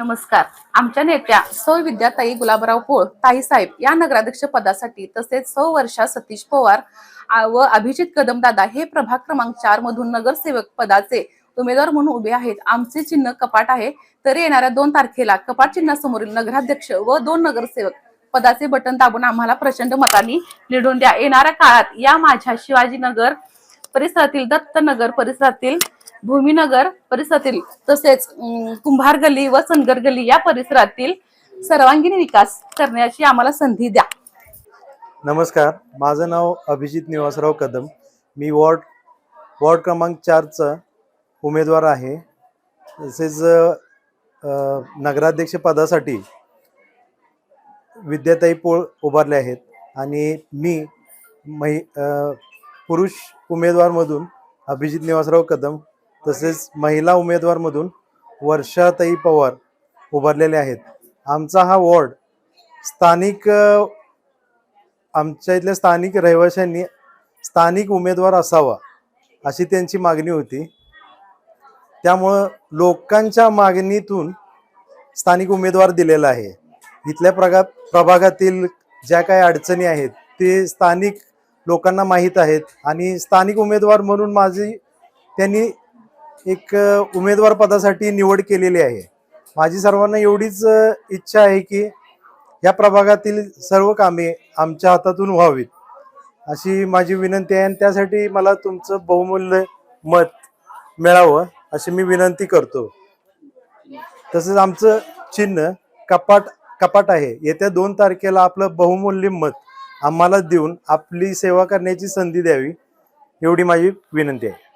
नमस्कार. आमच्या नेत्या सौ विद्याताई गुलाबराव पोळ ताईसाहेब या नगराध्यक्ष पदासाठी तसेच सौ वर्षा सतीश पवार व अभिजित कदम दादा हे प्रभाग क्रमांक चार मधून नगरसेवक पदाचे उमेदवार म्हणून उभे आहेत. आमचे चिन्ह कपाट आहे. तरी येणाऱ्या दोन तारखेला कपाट चिन्हासमोरील नगराध्यक्ष व दोन नगरसेवक पदाचे बटन दाबून आम्हाला प्रचंड मतांनी निवडून द्या. येणाऱ्या काळात या माझ्या शिवाजीनगर परिसरातील दत्तनगर परिसरातील भूमीनगर परिसरातील तसेच कुंभार गल्ली व सनगर गल्ली या परिसरातील सर्वांगीण विकास करण्याची आम्हाला संधी द्या. नमस्कार माझं नाव अभिजित निवासराव कदम. मी वॉर्ड वॉर्ड क्रमांक चारचा उमेदवार आहे. तसेच नगराध्यक्ष पदासाठी विद्याताई पोळ उभारले आहेत. आणि मी महि पुरुष उमेदवारमधून अभिजित निवासराव कदम तसेच महिला उमेदवारमधून वर्षाताई पवार उभारलेले आहेत. आमचा हा वॉर्ड स्थानिक आमच्या इथल्या स्थानिक रहिवाशांनी स्थानिक उमेदवार असावा अशी त्यांची मागणी होती. त्यामुळं लोकांच्या मागणीतून स्थानिक उमेदवार दिलेला आहे. इथल्या प्रगा प्रभागातील ज्या काही अडचणी आहेत ते स्थानिक लोकांना माहीत आहेत आणि स्थानिक उमेदवार म्हणून माझी त्यांनी एक उमेदवार पदासाठी निवड केलेली आहे. माझी सर्वांना एवढीच इच्छा आहे की या प्रभागातील सर्व कामे आमच्या हातातून व्हावीत. अशी माझी विनंती आहे आणि त्यासाठी मला तुमचं बहुमूल्य मत मिळावं अशी मी विनंती करतो. तसंच आमचं चिन्ह कपाट कपाट आहे. येत्या दोन तारखेला आपलं बहुमूल्य मत आम्हाला देऊन आपली सेवा करण्याची संधी द्यावी एवढी माझी विनंती आहे.